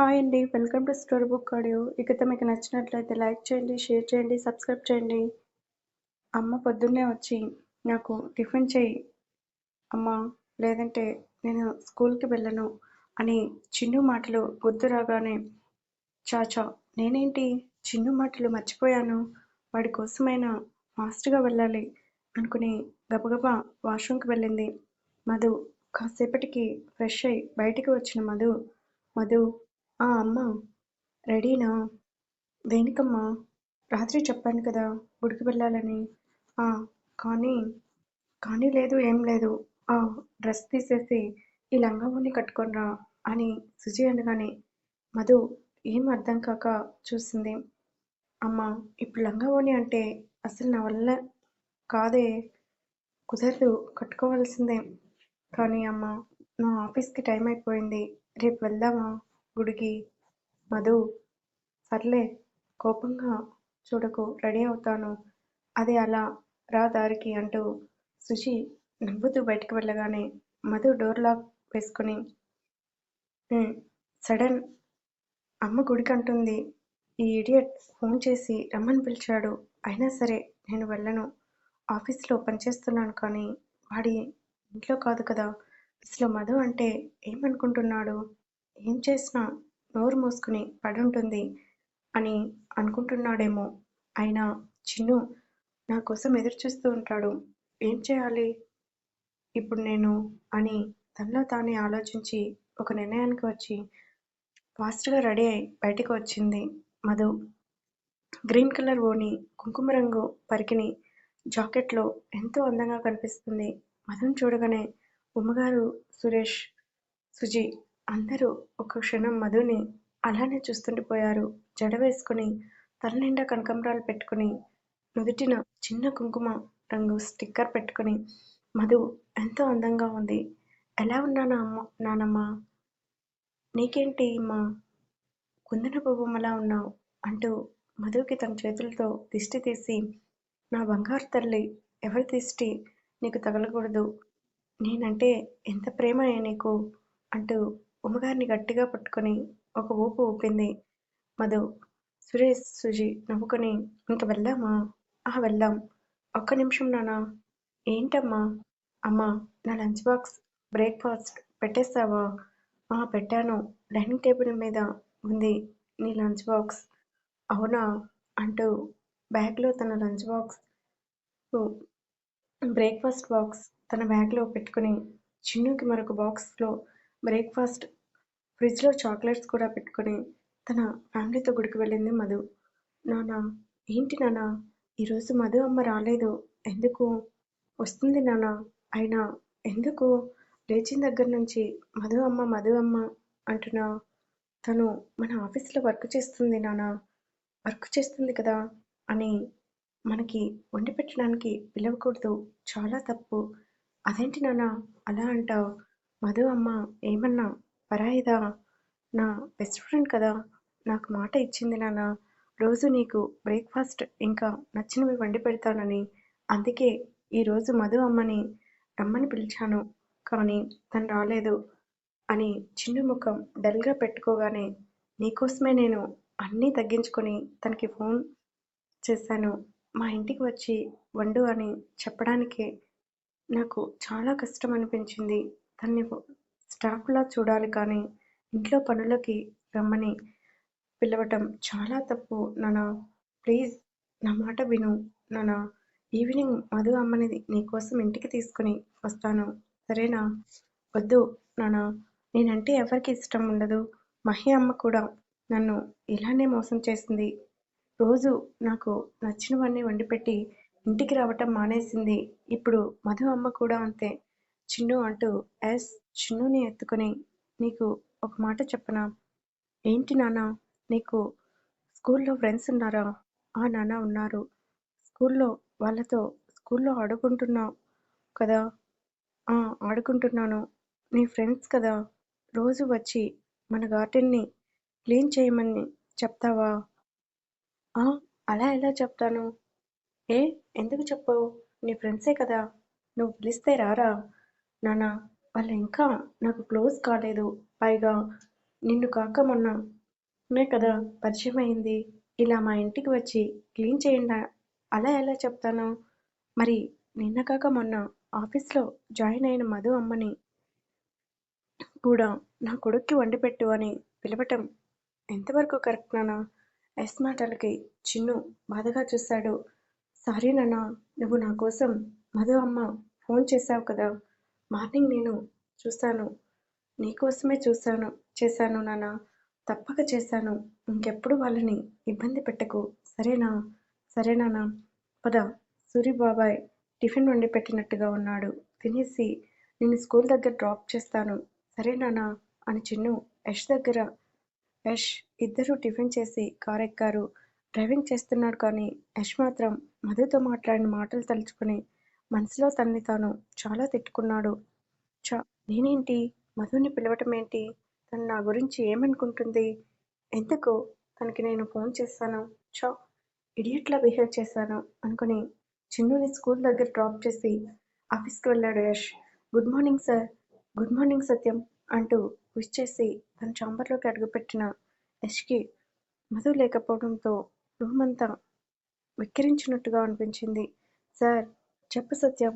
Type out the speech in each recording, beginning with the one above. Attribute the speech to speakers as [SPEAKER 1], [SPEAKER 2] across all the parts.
[SPEAKER 1] Hi అండి. Welcome to story book audio. ఇకతో మీకు నచ్చినట్లయితే లైక్ చేయండి షేర్ చేయండి సబ్స్క్రైబ్ చేయండి. అమ్మ పొద్దున్నే వచ్చి నాకు టిఫిన్ చేయి అమ్మ లేదంటే నేను స్కూల్కి వెళ్ళను అని చిన్ను మాటలు గుర్తు రాగానే చాచా నేనేంటి? చిన్ను మాటలు మర్చిపోయాను. వాడి కోసమైనా ఫాస్ట్గా వెళ్ళాలి అనుకుని గబగబా వాష్రూమ్కి వెళ్ళింది. మధు కాసేపటికి ఫ్రెష్ అయి బయటికి వచ్చిన మధు. మధు ఆ అమ్మ. రెడీనా? దేనికమ్మా రాత్రి చెప్పాను కదా గుడికి వెళ్ళాలని. ఆ కానీ కానీ లేదు ఏం లేదు. ఆ డ్రెస్ తీసేసి ఈ లంగా కట్టుకొనిరా అని సుజి అనగానే మధు ఏం అర్థం కాక చూసింది. అమ్మ ఇప్పుడు లంగా ఓణి అంటే అసలు నా వల్ల కాదే? కుదరదు కట్టుకోవాల్సిందే. కానీ అమ్మ నా ఆఫీస్కి టైం అయిపోయింది. రేపు వెళ్దామా? గుడికి. మధు సర్లే కోపంగా చూడకు రెడీ అవుతాను. అది అలా రా దారికి అంటూ సుషి నవ్వుతూ బయటకు వెళ్ళగానే మధు డోర్ లాక్ వేసుకుని సడన్ అమ్మ గుడికి అంటుంది ఈ ఇడియట్ ఫోన్ చేసి రమ్మని పిలిచాడు. అయినా సరే నేను వెళ్ళను. ఆఫీస్లో పనిచేస్తున్నాను కానీ వాడి ఇంట్లో కాదు కదా. అసలు మధు అంటే ఏమనుకుంటున్నాడు? ఏం చేసినా నోరు మూసుకుని పడుంటుంది అని అనుకుంటున్నాడేమో. అయినా చిన్ను నా కోసం ఎదురు చూస్తూ ఉంటాడు. ఏం చేయాలి? ఇప్పుడు నేను అని తనలో తానే ఆలోచించి ఒక నిర్ణయానికి వచ్చి ఫాస్ట్గా రెడీ అయి బయటికి వచ్చింది మధు. గ్రీన్ కలర్ ఓని కుంకుమ రంగు పరికిని జాకెట్లో ఎంతో అందంగా కనిపిస్తుంది. మధుని చూడగానే ఉమ్మగారు సురేష్ సుజి అందరూ ఒక క్షణం మధుని అలానే చూస్తుండిపోయారు జడ వేసుకుని తల నిండా కనకంబరాలు పెట్టుకుని నుదుటిన చిన్న కుంకుమ రంగు స్టిక్కర్ పెట్టుకుని మధు ఎంతో అందంగా ఉంది. ఎలా ఉన్నానా అమ్మ నానమ్మ? నీకేంటి అమ్మా కుందన బొమ్మలా ఉన్నావు? అంటూ మధుకి తన చేతులతో దిష్టి తీసి నా బంగారు తల్లి ఎవరి దిష్టి నీకు తగలకూడదు? నేనంటే ఎంత ప్రేమ నీకు? అంటూ ఉమ్మగారిని గట్టిగా పట్టుకొని ఒక ఊపు ఊపింది. మధు సురేష్ సుజి నవ్వుకొని ఇంక వెళ్దామా ఆ వెళ్దాం ఒక్క నిమిషం నానా ఏంటమ్మా? అమ్మా నా లంచ్ బాక్స్ బ్రేక్ఫాస్ట్ పెట్టేస్తావా? ఆ పెట్టాను. డైనింగ్ టేబుల్ మీద ఉంది నీ లంచ్ బాక్స్. అవునా? అంటూ బ్యాగ్లో తన లంచ్ బాక్స్ బ్రేక్ఫాస్ట్ బాక్స్ తన బ్యాగ్లో పెట్టుకుని చిన్నుకి మరొక బాక్స్లో బ్రేక్ఫాస్ట్. ఫ్రిడ్జ్లో చాక్లెట్స్ కూడా పెట్టుకుని తన ఫ్యామిలీతో గుడికి వెళ్ళింది మధు. నాన్న ఏంటి నాన్న ఈరోజు మధు అమ్మ రాలేదు. ఎందుకు? వస్తుంది నాన్న అయినా ఎందుకు? లేచిన దగ్గర నుంచి మధు అమ్మ మధు అమ్మ అంటున్నా. తను మన ఆఫీస్లో వర్క్ చేస్తుంది నాన్న వర్క్ చేస్తుంది కదా అని మనకి వండి పెట్టడానికి పిలవకూడదు. చాలా తప్పు. అదేంటి నాన్న అలా అంటావు? మధు అమ్మ ఏమన్నా? పరాయిదా? నా బెస్ట్ ఫ్రెండ్ కదా. నాకు మాట ఇచ్చింది నాన్న. రోజు నీకు బ్రేక్ఫాస్ట్ ఇంకా నచ్చినవి వండి పెడతానని. అందుకే ఈరోజు మధు అమ్మని రమ్మని పిలిచాను. కానీ తను రాలేదు అని చిన్న ముఖం డల్గా పెట్టుకోగానే నీకోసమే నేను అన్నీ తగ్గించుకొని తనకి ఫోన్ చేశాను. మా ఇంటికి వచ్చి వండు అని చెప్పడానికే నాకు చాలా కష్టం అనిపించింది. తన్ని స్టాఫ్లా చూడాలి కానీ ఇంట్లో పనులకి రమ్మని పిలవటం చాలా తప్పు నానా ప్లీజ్ నా మాట విను నానా ఈవినింగ్ మధు అమ్మని నీకోసం ఇంటికి తీసుకుని వస్తాను. సరేనా? వద్దు నానా నేనంటే ఎవరికి ఇష్టం ఉండదు. మహి అమ్మ కూడా నన్ను ఇలానే మోసం చేసింది. రోజు నాకు నచ్చినవన్నీ వండిపెట్టి ఇంటికి రావటం మానేసింది. ఇప్పుడు మధు అమ్మ కూడా అంతే. చిన్ను అంటూ ఎస్ చిన్నుని ఎత్తుకొని నీకు ఒక మాట చెప్పనా? ఏంటి నాన్న నీకు స్కూల్లో ఫ్రెండ్స్ ఉన్నారా? ఆ నాన్న ఉన్నారు. స్కూల్లో వాళ్ళతో స్కూల్లో ఆడుకుంటున్నావు కదా? ఆ ఆడుకుంటున్నాను. నీ ఫ్రెండ్స్ కదా? రోజు వచ్చి మన గార్డెన్ని క్లీన్ చేయమని చెప్తావా? ఆ అలా ఎలా చెప్తాను? ఏ ఎందుకు చెప్పవు? నీ ఫ్రెండ్సే కదా. నువ్వు పిలిస్తే రారా? నాన్నా వాళ్ళు ఇంకా నాకు క్లోజ్ కాలేదు. పైగా నిన్ను కాక మొన్న నే కదా పరిచయం అయింది. ఇలా మా ఇంటికి వచ్చి క్లీన్ చేయండి? అలా ఎలా చెప్తాను? మరి నిన్న కాక మొన్న ఆఫీస్లో జాయిన్ అయిన మధు అమ్మని కూడా నా కొడుక్కి వండి పెట్టు అని పిలవటం ఎంతవరకు కరెక్ట్ నానా ఎస్ మాటలకి చిన్ను బాధగా చూశాడు సారీ నాన్నా నువ్వు నా కోసం మధు అమ్మ ఫోన్ చేశావు కదా. మార్నింగ్ నేను చూశాను నీకోసమే చూశాను చేశాను నాన్న. తప్పక చేశాను. ఇంకెప్పుడు వాళ్ళని ఇబ్బంది పెట్టకు. సరేనా? సరే నాన్న. పద. సూరిబాబాయ్ టిఫిన్ వండి పెట్టినట్టుగా ఉన్నాడు. తినేసి నేను స్కూల్ దగ్గర డ్రాప్ చేస్తాను. సరే నాన్న అని చిన్ను యష్ దగ్గర. యష్ ఇద్దరూ టిఫిన్ చేసి కారు ఎక్కారు డ్రైవింగ్ చేస్తున్నాడు కానీ యష్ మాత్రం మధుతో మాట్లాడిన మాటలు తలుచుకుని మనసులో తనని తాను చాలా తిట్టుకున్నాడు. చ నేనేంటి? మధుని పిలవటం ఏంటి? తను నా గురించి ఏమనుకుంటుంది? ఎందుకు? తనకి నేను ఫోన్ చేశాను చ ఇడియట్లా బిహేవ్ చేశాను అనుకుని చిన్నుని స్కూల్ దగ్గర డ్రాప్ చేసి ఆఫీస్కి వెళ్ళాడు Yash. Good morning sir. Good morning Satyam అంటూ విష్ చేసి తన చాంబర్లోకి అడుగుపెట్టిన యష్కి మధు లేకపోవడంతో రూమ్ అంతా వెక్కిరించినట్టుగా అనిపించింది. సార్ చెప్పు సత్యం.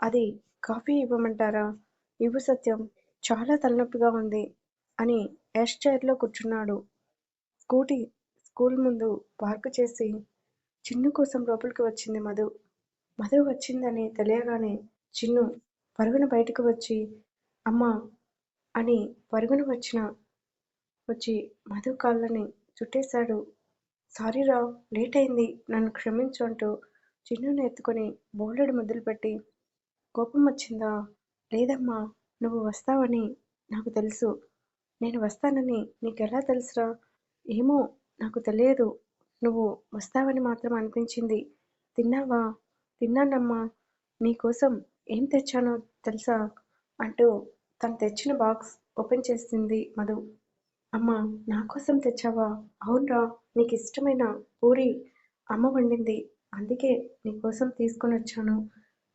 [SPEAKER 1] అది కాఫీ ఇవ్వమంటారా? ఇవ్వు సత్యం. చాలా తలనొప్పిగా ఉంది అని యష్ చైర్లో కూర్చున్నాడు. స్కూటీ స్కూల్ ముందు పార్కు చేసి చిన్ను కోసం లోపలికి వచ్చింది మధు. మధు వచ్చిందని తెలియగానే చిన్ను పరుగున బయటకు వచ్చి అమ్మా అని పరుగున వచ్చిన వచ్చి మధు కాళ్ళని చుట్టేశాడు. సారీరా లేట్ అయింది. నన్ను క్షమించు అంటూ చిన్నుని ఎత్తుకొని బోలెడు మొదలుపెట్టి కోపం వచ్చిందా? లేదమ్మా నువ్వు వస్తావని నాకు తెలుసు. నేను వస్తానని నీకెలా తెలుసురా? ఏమో నాకు తెలియదు. నువ్వు వస్తావని మాత్రం అనిపించింది. తిన్నావా? తిన్నానమ్మా. నీకోసం ఏం తెచ్చానో తెలుసా? అంటూ తను తెచ్చిన బాక్స్ ఓపెన్ చేసింది మధు. అమ్మా నా కోసం తెచ్చావా? అవునరా నీకు ఇష్టమైన పూరి. అమ్మ వండింది. అందుకే నీకోసం తీసుకొని వచ్చాను.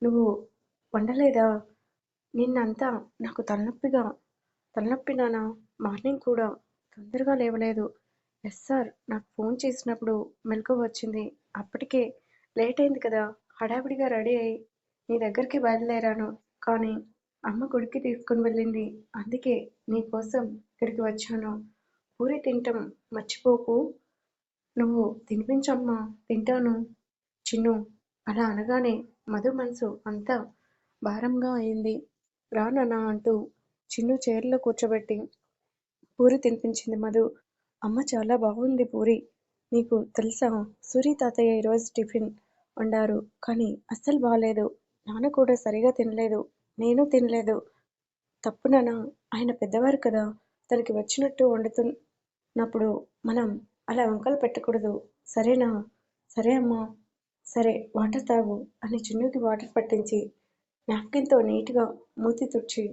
[SPEAKER 1] నువ్వు వండలేదా? నిన్నంతా నాకు తలనొప్పిగా తలనొప్పి నానా? మార్నింగ్ కూడా తొందరగా లేవలేదు. ఎస్ సార్ నాకు ఫోన్ చేసినప్పుడు మెలకు వచ్చింది. అప్పటికే లేట్ అయింది కదా హడావిడిగా రెడీ అయ్యి నీ దగ్గరికి బయలుదేరాను. కానీ అమ్మ గుడికి తీసుకుని వెళ్ళింది. అందుకే నీ కోసం ఇక్కడికి వచ్చాను. పూరి తింటాం మర్చిపోకు. నువ్వు తినిపించమ్మా తింటాను. చిన్ను. అలా అనగానే మధు మనసు అంతా భారంగా అయింది. రానన్నా అంటూ చిన్ను చైర్లో కూర్చోబెట్టి పూరి తినిపించింది మధు. అమ్మ చాలా బాగుంది పూరి. నీకు తెలుసా సూరి తాతయ్య ఈరోజు టిఫిన్ వండారు. కానీ అస్సలు బాగాలేదు నాన్న కూడా సరిగా తినలేదు. నేను తినలేదు. తప్పునన్నా ఆయన పెద్దవారు కదా. తనకి వచ్చినట్టు వండుతున్నప్పుడు మనం అలా వంకలు పెట్టకూడదు. సరేనా? సరే అమ్మా. సరే వాటర్ తాగు అని చిన్నుకి వాటర్ పట్టించి నాప్కిన్తో నీట్గా మూతి తుడిచి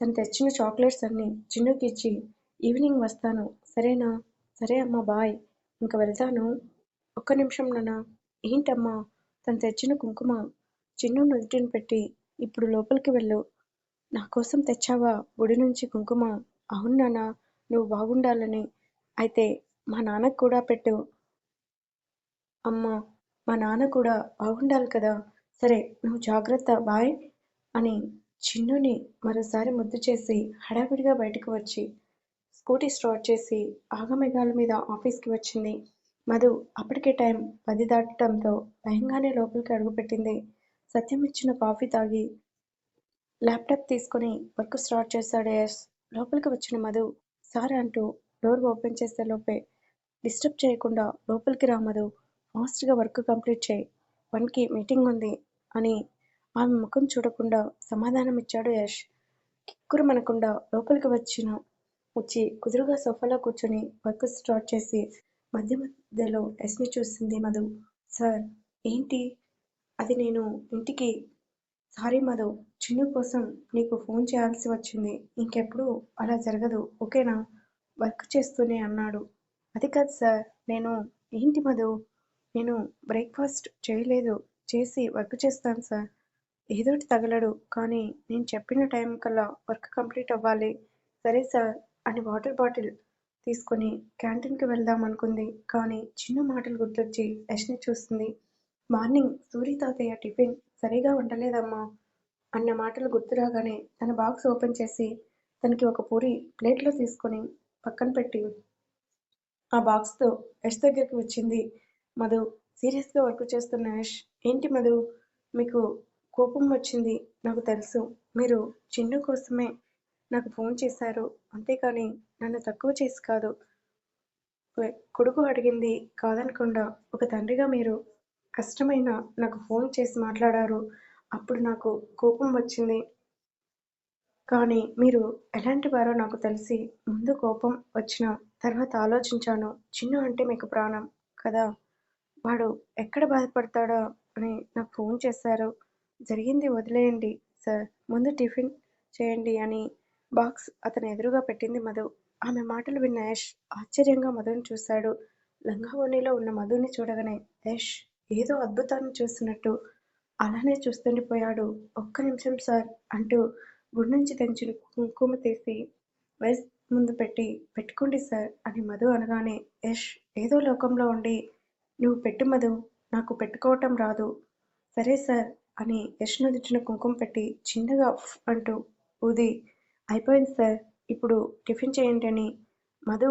[SPEAKER 1] తను తెచ్చిన చాక్లెట్స్ అన్నీ చిన్నుకి ఇచ్చి ఈవినింగ్ వస్తాను. సరేనా? సరే అమ్మా బాయ్. ఇంక వెళ్తాను. ఒక్క నిమిషం నాన్న. ఏంటమ్మా? తను తెచ్చిన కుంకుమ. చిన్ను నుదుటిని పెట్టి ఇప్పుడు లోపలికి వెళ్ళు. నా కోసం తెచ్చావా గుడి నుంచి కుంకుమ? అవును నాన్న. నువ్వు బాగుండాలని. అయితే మా నాన్నకు కూడా పెట్టు. అమ్మా మా నాన్న కూడా బాగుండాలి కదా? సరే నువ్వు జాగ్రత్త బాయ్ అని చిన్నుని మరోసారి ముద్దు చేసి హడావిడిగా బయటకు వచ్చి స్కూటీ స్టార్ట్ చేసి ఆగమేఘాల మీద ఆఫీస్కి వచ్చింది. మధు అప్పటికే టైం పది దాటడంతో భయంగానే లోపలికి అడుగుపెట్టింది సత్యం ఇచ్చిన కాఫీ తాగి ల్యాప్టాప్ తీసుకొని వర్క్ స్టార్ట్ చేశాడు ఎస్. లోపలికి వచ్చిన మధు సార్ అంటూ డోర్ ఓపెన్ చేసే లోపే డిస్టర్బ్ చేయకుండా లోపలికి రా మధు ఫాస్ట్గా వర్క్ కంప్లీట్ చేయి. వన్కి మీటింగ్ ఉంది అని ఆమె ముఖం చూడకుండా సమాధానం ఇచ్చాడు యష్ కిక్కురుమనకుండా లోపలికి వచ్చిన వచ్చి కుదురుగా సోఫాలో కూర్చొని వర్క్ స్టార్ట్ చేసి మధ్య మధ్యలో యశ్ని చూసింది మధు. సార్ ఏంటి? అది నేను ఇంటికి సారీ మధు. చిన్ను కోసం నీకు ఫోన్ చేయాల్సి వచ్చింది. ఇంకెప్పుడు అలా జరగదు ఓకేనా? వర్క్ చేస్తూనే అన్నాడు. అది కాదు సార్ నేను ఏంటి మధు? నేను బ్రేక్ఫాస్ట్ చేయలేదు చేసి వర్క్ చేస్తాను సార్. ఏదోటి తగలడు కానీ నేను చెప్పిన టైం కల్లా వర్క్ కంప్లీట్ అవ్వాలి. సరే సార్ అని వాటర్ బాటిల్ తీసుకొని క్యాంటీన్కి వెళ్దాం అనుకుంది. కానీ చిన్న మాటలు గుర్తొచ్చి యష్ని చూస్తుంది. మార్నింగ్ సూరి తాతయ్య టిఫిన్ సరిగా వండలేదమ్మా అన్న మాటలు గుర్తురాగానే తన బాక్స్ ఓపెన్ చేసి తనకి ఒక పూరి ప్లేట్లో తీసుకొని పక్కన పెట్టి ఆ బాక్స్తో యష్ దగ్గరికి వచ్చింది. మధు సీరియస్గా వర్క్ చేస్తున్న యష్ ఏంటి మధు? మీకు కోపం వచ్చింది నాకు తెలుసు. మీరు చిన్ను కోసమే నాకు ఫోన్ చేశారు. అంతేకాని నన్ను తక్కువ చేసి కాదు. కొడుకు అడిగింది కాదనకుండా ఒక తండ్రిగా మీరు కష్టమైన నాకు ఫోన్ చేసి మాట్లాడారు. అప్పుడు నాకు కోపం వచ్చింది. కానీ మీరు ఎలాంటి వారో నాకు తెలిసి ముందు కోపం వచ్చిన తర్వాత ఆలోచించాను. చిన్ను అంటే మీకు ప్రాణం కదా? వాడు ఎక్కడ బాధపడతాడో అని నాకు ఫోన్ చేశారు. జరిగింది వదిలేయండి సార్. ముందు టిఫిన్ చేయండి అని బాక్స్ అతని ఎదురుగా పెట్టింది మధు. ఆమె మాటలు విన్న యష్ ఆశ్చర్యంగా మధుని చూశాడు. లంగావోణిలో ఉన్న మధుని చూడగానే యష్ ఏదో అద్భుతాన్ని చూస్తున్నట్టు అలానే చూస్తుండిపోయాడు. ఒక్క నిమిషం సార్ అంటూ గుడి నుంచి తెంచిన కుంకుమ తీసి వైస్ ముందు పెట్టి పెట్టుకోండి సార్ అని మధు అనగానే యష్ ఏదో లోకంలో ఉండి నువ్వు పెట్టు మధు నాకు పెట్టుకోవటం రాదు. సరే సార్ అని యష్ నుదిటిన కుంకుమ పెట్టి చిన్నగా అంటూ ఊది. అయిపోయింది సార్ ఇప్పుడు టిఫిన్ చేయండి అని మధు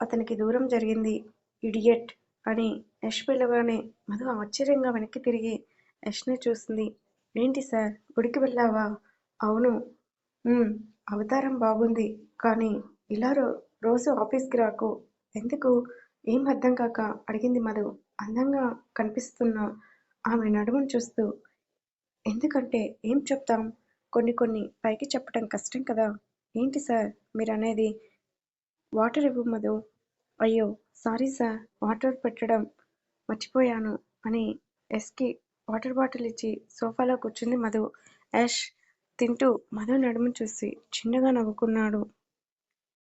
[SPEAKER 1] అతనికి దూరం జరిగింది. ఇడియట్ అని యష్ పిలవగానే మధు ఆశ్చర్యంగా వెనక్కి తిరిగి యష్ని చూసింది. ఏంటి సార్ గుడికి వెళ్ళావా? అవును. అవతారం బాగుంది. కానీ ఇలా రో రోజు ఆఫీస్కి రాకు. ఎందుకు? ఏం అర్థం కాక అడిగింది మధు. అందంగా కనిపిస్తున్న ఆమె నడుమును చూస్తూ ఎందుకంటే ఏం చెప్తాం? కొన్ని కొన్ని పైకి చెప్పడం కష్టం కదా. ఏంటి సార్ మీరు అనేది వాటర్ ఇవ్వు మధు. అయ్యో సారీ సార్ వాటర్ పెట్టడం మర్చిపోయాను అని ఎస్కి వాటర్ బాటిల్ ఇచ్చి సోఫాలో కూర్చుంది మధు. యాష్ తింటూ మధు నడుము చూసి చిన్నగా నవ్వుకున్నాడు.